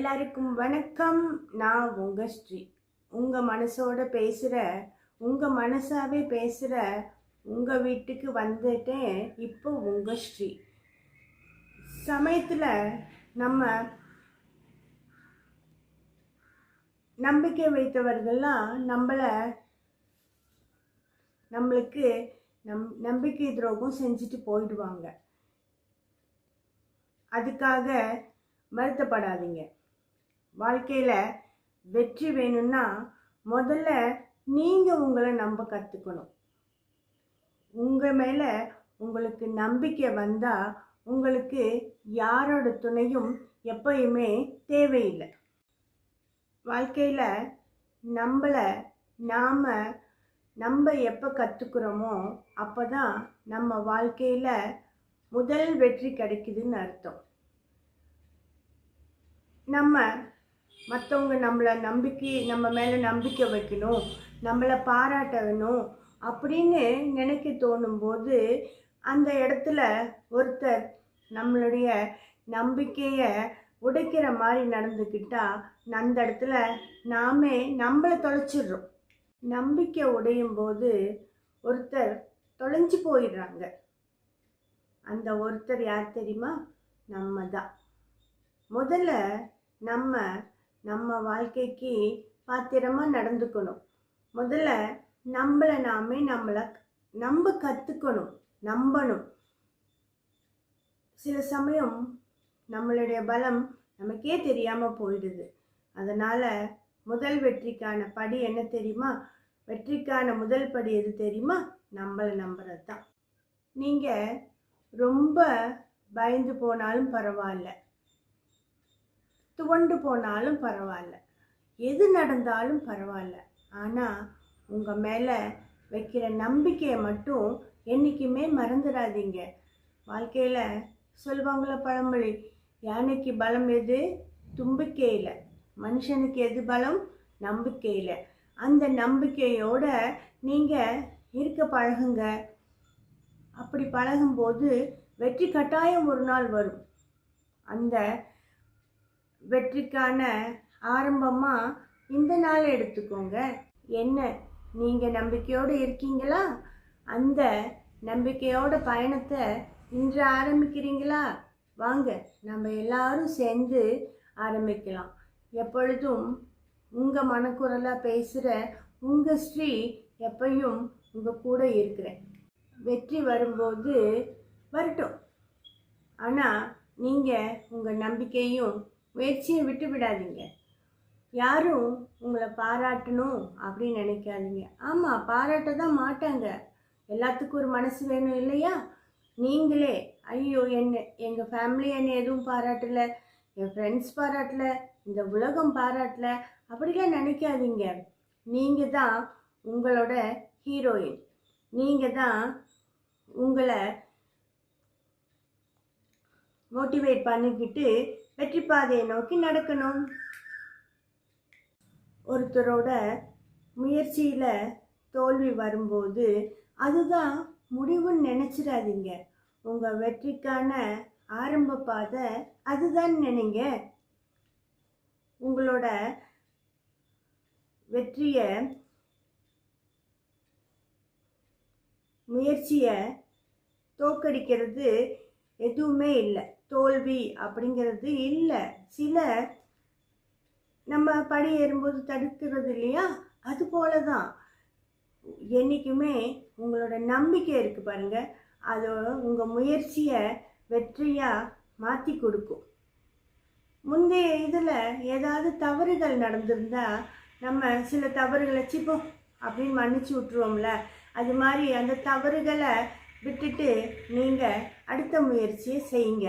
எல்லாருக்கும் வணக்கம். நான் உங்க ஸ்ரீ. உங்கள் மனசோட பேசுகிற உங்கள் மனசாவே பேசுகிற உங்கள் வீட்டுக்கு வந்துட்டேன். இப்போ உங்க ஸ்ரீ. சமயத்தில் நம்ம நம்பிக்கை வைத்தவர்கள்லாம் நம்மளை நம்மளுக்கு நம் நம்பிக்கை துரோகம் செஞ்சுட்டு போயிடுவாங்க. அதுக்காக வருத்தப்படாதீங்க. வாழ்க்கையில் வெற்றி வேணும்னா முதல்ல நீங்கள் உங்களை நம்ப கற்றுக்கணும் உங்கள் மேலே உங்களுக்கு நம்பிக்கை வந்தால் உங்களுக்கு யாரோட துணையும் எப்பயுமே தேவையில்லை. வாழ்க்கையில் நம்மளை நாம் நம்ம எப்போ கற்றுக்குறோமோ அப்போ தான் நம்ம வாழ்க்கையில் முதல் வெற்றி கிடைக்குதுன்னு அர்த்தம். நம்ம மற்றவங்க நம்மளை நம்பிக்கை நம்ம மேலே நம்பிக்கை வைக்கணும் நம்மளை பாராட்ட வேணும் அப்படின்னு நினைக்க தோணும்போது அந்த இடத்துல ஒருத்தர் நம்மளுடைய நம்பிக்கையை உடைக்கிற மாதிரி நடந்துக்கிட்டால் அந்த இடத்துல நாமே நம்மளை தொலைச்சிடுறோம். நம்பிக்கை உடையும் போது ஒருத்தர் தொலைஞ்சு போயிடுறாங்க. அந்த ஒருத்தர் யார் தெரியுமா? நம்ம தான் முதல்ல நம்ம நம்ம வாழ்க்கைக்கு பாத்திரமா நடந்துக்கணும். முதல்ல நம்மளை நாமே நம்மளை நம்ம கற்றுக்கணும் நம்பணும். சில சமயம் நம்மளுடைய பலம் நமக்கே தெரியாமல் போயிடுது. அதனால் முதல் வெற்றிக்கான படி என்ன தெரியுமா? வெற்றிக்கான முதல் படி எது தெரியுமா? நம்மளை நம்புறது தான் நீங்கள் ரொம்ப பயந்து போனாலும் பரவாயில்ல. துவண்டு போனாலும் பரவாயில்ல. எது நடந்தாலும் பரவாயில்ல. ஆனால் உங்கள் மேலே வைக்கிற நம்பிக்கையை மட்டும் என்றைக்குமே மறந்துடாதீங்க. வாழ்க்கையில் சொல்லுவாங்கள பழமொழி யானைக்கு பலம் எது? தும்பிக்கையில். மனுஷனுக்கு எது பலம்? நம்பிக்கையில். அந்த நம்பிக்கையோட நீங்கள் இருக்க பழகுங்க. அப்படி பழகும்போது வெற்றி கட்டாயம் ஒரு நாள் வரும். அந்த வெற்றிக்கான ஆரம்பமாக இந்த நாள் எடுத்துக்கோங்க. என்ன? நீங்கள் நம்பிக்கையோடு இருக்கீங்களா? அந்த நம்பிக்கையோட பயணத்தை இன்று ஆரம்பிக்கிறீங்களா? வாங்க நம்ம எல்லாரும் சேர்ந்து ஆரம்பிக்கலாம். எப்பொழுதும் உங்கள் மனக்குரலாக பேசுகிற உங்கள் ஸ்ரீ எப்பையும் உங்கள் கூட இருக்கிறேன் வெற்றி வரும்போது வரட்டும். ஆனால் நீங்கள் உங்கள் நம்பிக்கையும் முயற்சியை விட்டு விடாதீங்க. யாரும் உங்களை பாராட்டணும் அப்படின்னு நினைக்காதீங்க. ஆமாம் பாராட்ட தான் மாட்டாங்க. எல்லாத்துக்கும் ஒரு மனசு வேணும் இல்லையா? நீங்களே ஐயோ என்ன எங்கள் ஃபேமிலி என்னை எதுவும் பாராட்டலை என் ஃப்ரெண்ட்ஸ் பாராட்டல இந்த உலகம் பாராட்டல அப்படிலாம் நினைக்காதீங்க. நீங்கள் தான் உங்களோட ஹீரோயின் நீங்கள் தான் உங்களை மோட்டிவேட் பண்ணிக்கிட்டு வெற்றி பாதையை நோக்கி நடக்கணும். ஒருத்தரோட முயற்சியில் தோல்வி வரும்போது அதுதான் முடிவுன்னு நினச்சிடாதீங்க. உங்கள் வெற்றிக்கான ஆரம்ப பாதை அதுதான் நினைங்க. உங்களோட வெற்றியை முயற்சியை தோக்கடிக்கிறது எதுவுமே இல்லை. தோல்வி அப்படிங்கிறது இல்லை. சில நம்ம படி ஏறும்போது தடுக்கிறது இல்லையா? அது போல தான் என்றைக்குமே உங்களோட நம்பிக்கை இருக்குது பாருங்கள் அது உங்கள் முயற்சியை வெற்றியாக மாற்றி கொடுக்கும். முந்தைய இதில் ஏதாவது தவறுகள் நடந்திருந்தால் நம்ம சில தவறுகளை சிப்போம் அப்படின்னு மன்னிச்சு விட்ருவோம்ல அது மாதிரி அந்த தவறுகளை விட்டுட்டு நீங்கள் அடுத்த முயற்சியை செய்யுங்க.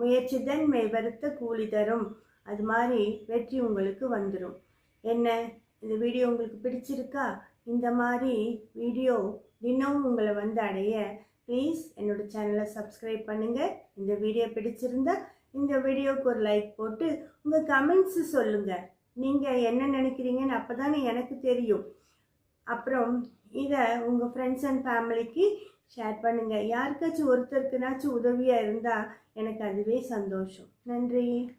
முயற்சிதன் தான் கூலி தரும். அது மாதிரி வெற்றி உங்களுக்கு வந்துடும் என்ன? இந்த வீடியோ உங்களுக்கு பிடிச்சிருக்கா? இந்த மாதிரி வீடியோ தினமும் உங்களை வந்து அடைய ப்ளீஸ் என்னோட சேனலை சப்ஸ்கிரைப் பண்ணுங்கள் இந்த வீடியோ பிடிச்சிருந்தா இந்த வீடியோவுக்கு ஒரு லைக் போட்டு உங்கள் கமெண்ட்ஸு சொல்லுங்கள் நீங்கள் என்ன நினைக்கிறீங்கன்னு அப்போ தானே எனக்கு தெரியும். அப்புறம் இதை உங்கள் ஃப்ரெண்ட்ஸ் அண்ட் ஃபேமிலிக்கு ஷேர் பண்ணுங்கள் யாருக்காச்சும் ஒருத்தருக்குனாச்சும் உதவியாக இருந்தால் எனக்கு அதுவே சந்தோஷம். நன்றி.